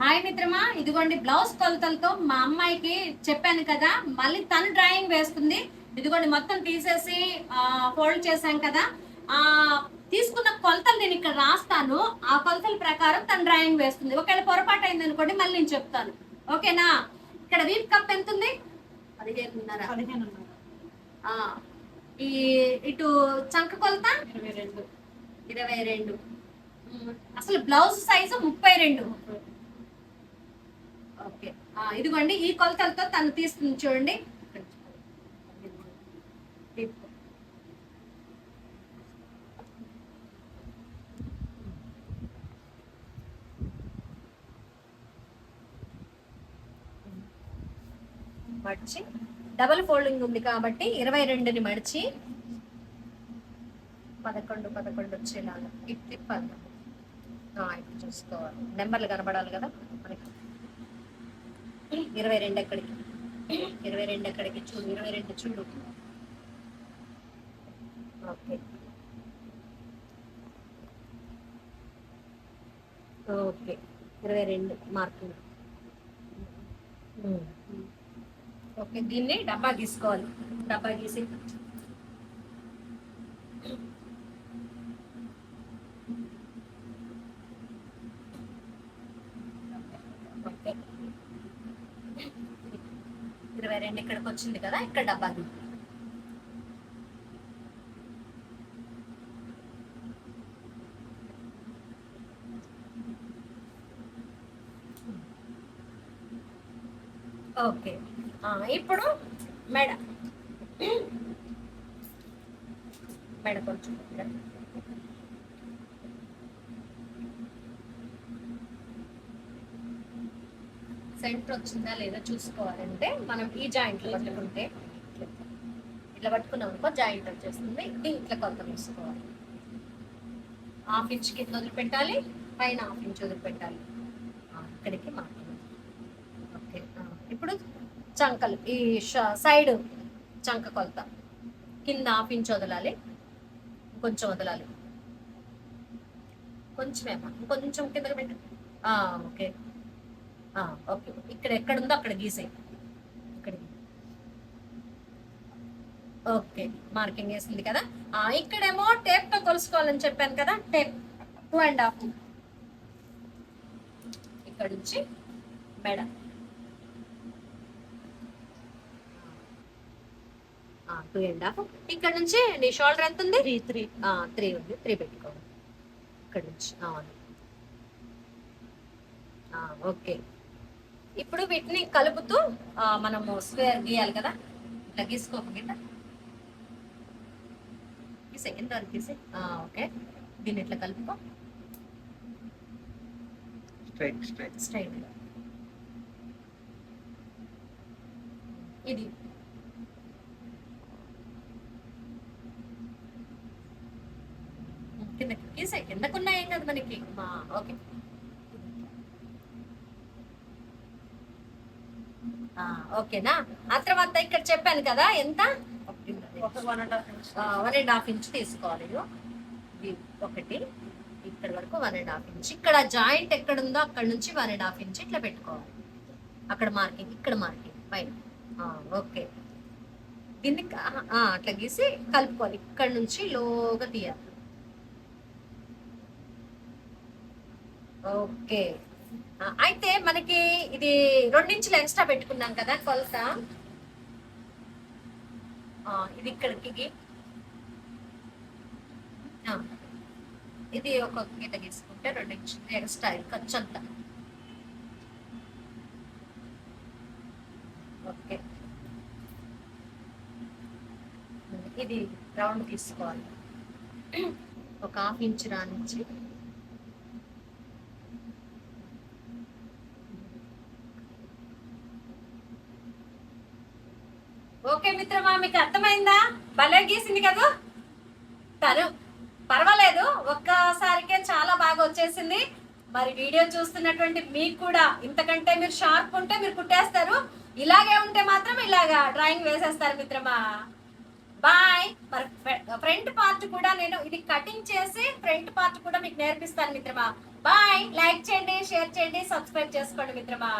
Hi మిత్రమా ఇదిగోండి blouse కొలతలతో మా అమ్మాయికి చెప్పాను కదా మళ్ళీ తను డ్రాయింగ్ వేస్తుంది. ఇదిగోండి మొత్తం తీసేసి ఫోల్డ్ చేశాం కదా. ఆ తీసుకున్న కొలతలు నేను ఇక్కడ రాస్తాను. ఆ కొలతల ప్రకారం తను డ్రాయింగ్ వేస్తుంది. ఒకవేళ పొరపాటు అయింది అనుకోండి మళ్ళీ నేను చెప్తాను. ఓకేనా? ఇక్కడ వీప్ కప్ ఎంత ఉంది పదిహేనున్నర. ఈ ఇటు చంక కొలత? ఇరవై రెండు. అసలు బ్లౌజ్ సైజు ముప్పై రెండు. ఇదిగోండి ఈ కొలతలతో తను తీస్తుంది చూడండి. మడిచి డబల్ ఫోల్డింగ్ ఉంది కాబట్టి ఇరవై రెండుని మడిచి పదకొండు పదకొండు వచ్చేలాగా. ఇట్టి పదకొండు. ఇప్పుడు చూసుకోవాలి. నెంబర్లు కనబడాలి కదా. మనకి ఇరవై రెండు ఎక్కడికి? ఇరవై రెండు ఎక్కడికి? చూడు ఇరవై రెండు చూడు. ఓకే. ఓకే. ఇరవై రెండు మార్కులు. ఓకే దీన్ని డబ్బా గీసుకోవాలి. డబ్బా గీసి ఓకే రెండు ఇక్కడికి వచ్చింది కదా ఇక్కడ డబ్బాకి ఓకే. ఇప్పుడు మెడ. మెడ కొంచెం. సెంటర్ వచ్చిందా లేదా చూసుకోవాలంటే మనం ఈ జాయింట్లు పట్టుకుంటే ఇట్లా పట్టుకున్నాం అనుకో జాయింట్ వచ్చేస్తుంది. ఇది ఇట్లా కొలత తీసుకోవాలి. హాఫ్ ఇంచ్ కింద వదిలిపెట్టాలి పైన హాఫ్ ఇంచ్ వదిలిపెట్టాలి. అక్కడికి ఇక్కడికి ఓకే ఇప్పుడు చంకలు ఈ సైడ్ చంక కొలత. కింద హాఫ్ ఇంచ్ వదలాలి కొంచెం వదలాలి. కొంచెమేమా కొంచెం కిందకి పెట్టు. ఓకే. ఓకే. ఇక్కడ ఎక్కడ ఉందో అక్కడ గీసేయి. ఇక్కడ. ఓకే. మార్కింగ్ వేసింది కదా. ఇక్కడేమో టేప్తో కొలుసుకోవాలని చెప్పాను కదా. టేప్. Two and half. ఇక్కడ నుంచి మెడ. Two and half. ఇక్కడ నుంచి నీ షోల్డర్ ఎంత ఉంది? Three three. త్రీ ఉంది. త్రీ పెట్టుకోవాలి. ఇక్కడ నుంచి. ఓకే. ఇప్పుడు వీటిని కలుపుతూ మనము స్క్వేర్ గీయాలి కదా? ఇట్లా గీసుకోక గిట్ట గీసే ఎంత వరకు గీసే ఆ, ఓకే. దీన్ని ఇట్లా కలుపుకో. Straight straight. స్ట్రైట్. ఇది. గీసే కిందకున్నా ఏం కదా మనకి. ఓకే. ఓకేనా? ఆ తర్వాత ఇక్కడ చెప్పాను కదా ఎంత? వన్ అండ్ హాఫ్ ఇంచ్ తీసుకోవాలి. ఒకటి. ఇక్కడ వరకు వన్ అండ్ హాఫ్ ఇంచ్ ఇక్కడ జాయింట్ ఎక్కడ ఉందో అక్కడ నుంచి వన్ అండ్ హాఫ్ ఇంచ్ ఇట్లా పెట్టుకోవాలి. అక్కడ మార్కింగ్ ఇక్కడ మార్కింగ్ పైన. ఓకే. దీన్ని అట్లా గీసి కలుపుకోవాలి. ఇక్కడ నుంచి లోగా తీయాలి. ఓకే. అయితే మనకి ఇది రెండించులు ఎక్స్ట్రా పెట్టుకున్నాం కదా కొలత. ఇది ఇక్కడికి. ఇది ఒక గీత గీసుకుంటే రెండు ఇంచులు ఎక్స్ట్రా ఖర్చు అంతా ఓకే. ఇది రౌండ్ తీసుకోవాలి. ఒక హాఫ్ ఇంచ్ రానించి ఓకే మిత్రమా మీకు అర్థమైందా? భలే గీసింది కదా? తను పర్వాలేదు ఒక్కసారికే చాలా బాగా వచ్చేసింది. మరి వీడియో చూస్తున్నటువంటి మీకు కూడా ఇంతకంటే మీరు షార్ప్ ఉంటే మీరు కుట్టేస్తారు. ఇలాగే ఉంటే మాత్రం ఇలాగా డ్రాయింగ్ వేసేస్తారు మిత్రమా. బాయ్. మరి ఫ్రంట్ పార్ట్ కూడా నేను ఇది కటింగ్ చేసి ఫ్రంట్ పార్ట్ కూడా మీకు నేర్పిస్తాను మిత్రమా. బాయ్. లైక్ చేయండి షేర్ చేయండి సబ్స్క్రైబ్ చేసుకోండి మిత్రమా.